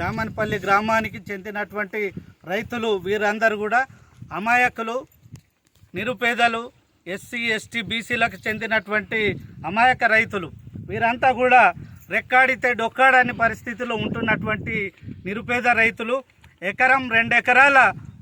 చామన్పల్లి గ్రామానికి చెందినటువంటి రైతులు వీరందరూ కూడా అమాయకులు నిరుపేదలు ఎస్సీ ఎస్టీ బీసీలకు చెందినటువంటి అమాయక రైతులు. వీరంతా కూడా రెక్కాడితే డొక్కాడని పరిస్థితిలో ఉంటున్నటువంటి నిరుపేద రైతులు. ఎకరం రెండు ఎకరాల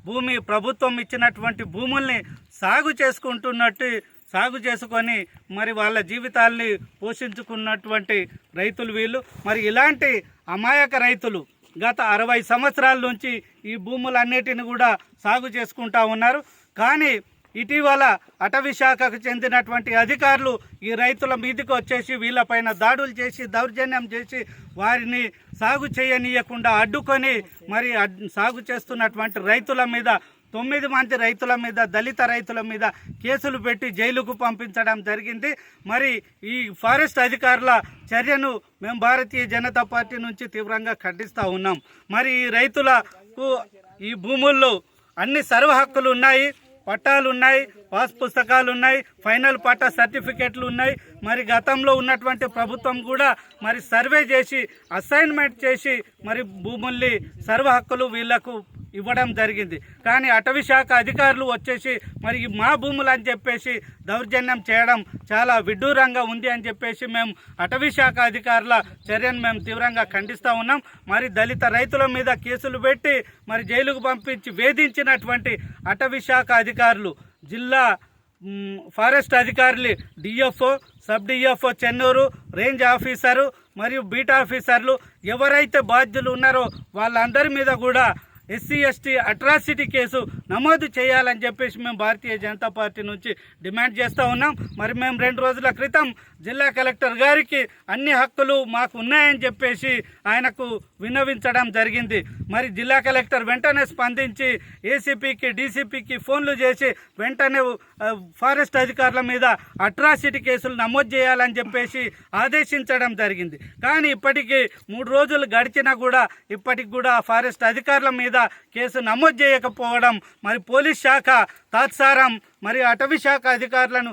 భూమి ప్రభుత్వం ఇచ్చినటువంటి భూముల్ని సాగు చేసుకుంటున్నట్టు సాగు చేసుకొని మరి వాళ్ళ జీవితాల్ని పోషించుకున్నటువంటి రైతులు వీళ్ళు. మరి ఇలాంటి అమాయక రైతులు గత అరవై సంవత్సరాల నుంచి ఈ భూములన్నిటిని కూడా సాగు చేసుకుంటా ఉన్నారు. కానీ ఇటీవల అటవీ శాఖకు చెందినటువంటి అధికారులు ఈ రైతుల మీదకి వచ్చేసి వీళ్ళపైన దాడులు చేసి దౌర్జన్యం చేసి వారిని సాగు చేయనీయకుండా అడ్డుకొని మరి సాగు చేస్తున్నటువంటి రైతుల మీద తొమ్మిది మంది రైతుల మీద దళిత రైతుల మీద కేసులు పెట్టి జైలుకు పంపించడం జరిగింది. మరి ఈ ఫారెస్ట్ అధికారుల చర్యను మేము భారతీయ జనతా పార్టీ నుంచి తీవ్రంగా ఖండిస్తూ ఉన్నాం. మరి ఈ రైతులకు ఈ భూముల్లో అన్ని సర్వ హక్కులు ఉన్నాయి. పట్టాలు ఉన్నాయి పాస్ పుస్తకాలు ఉన్నాయి ఫైనల్ పట్టా సర్టిఫికెట్లు ఉన్నాయి. మరి గతంలో ఉన్నటువంటి ప్రభుత్వం కూడా మరి సర్వే చేసి అసైన్మెంట్ చేసి మరి భూముల్ని సర్వ హక్కులు వీళ్ళకు ఇవ్వడం జరిగింది. కానీ అటవీ శాఖ అధికారులు వచ్చేసి మరి మా భూములు అని చెప్పేసి దౌర్జన్యం చేయడం చాలా విడ్డూరంగా ఉంది అని చెప్పేసి మేము అటవీ శాఖ అధికారుల చర్యను మేము తీవ్రంగా ఖండిస్తూ ఉన్నాం. మరి దళిత రైతుల మీద కేసులు పెట్టి మరి జైలుకు పంపించి వేధించినటువంటి అటవీ శాఖ అధికారులు జిల్లా ఫారెస్ట్ అధికారులు DFO sub DFO Chennur range officer మరియు బీట్ ఆఫీసర్లు ఎవరైతే బాధ్యులు ఉన్నారో వాళ్ళందరి మీద కూడా ఎస్సీ ఎస్టీ అట్రాసిటీ కేసు నమోదు చేయాలని చెప్పేసి మేము భారతీయ జనతా పార్టీ నుంచి డిమాండ్ చేస్తూ ఉన్నాం. మరి మేము రెండు రోజుల క్రితం జిల్లా కలెక్టర్ గారికి అన్ని హక్కులు మాకు ఉన్నాయని చెప్పేసి ఆయనకు విన్నవించడం జరిగింది. మరి జిల్లా కలెక్టర్ వెంటనే స్పందించి ఏసీపీకి డీసీపీకి ఫోన్లు చేసి వెంటనే ఫారెస్ట్ అధికారుల మీద అట్రాసిటీ కేసులు నమోదు చేయాలని చెప్పేసి ఆదేశించడం జరిగింది. కానీ ఇప్పటికీ మూడు రోజులు గడిచినా కూడా ఇప్పటికి కూడా ఫారెస్ట్ అధికారుల మీద కేసు నమోదు చేయకపోవడం మరి పోలీస్ శాఖ తాత్సారం మరి అటవీ శాఖ అధికారులను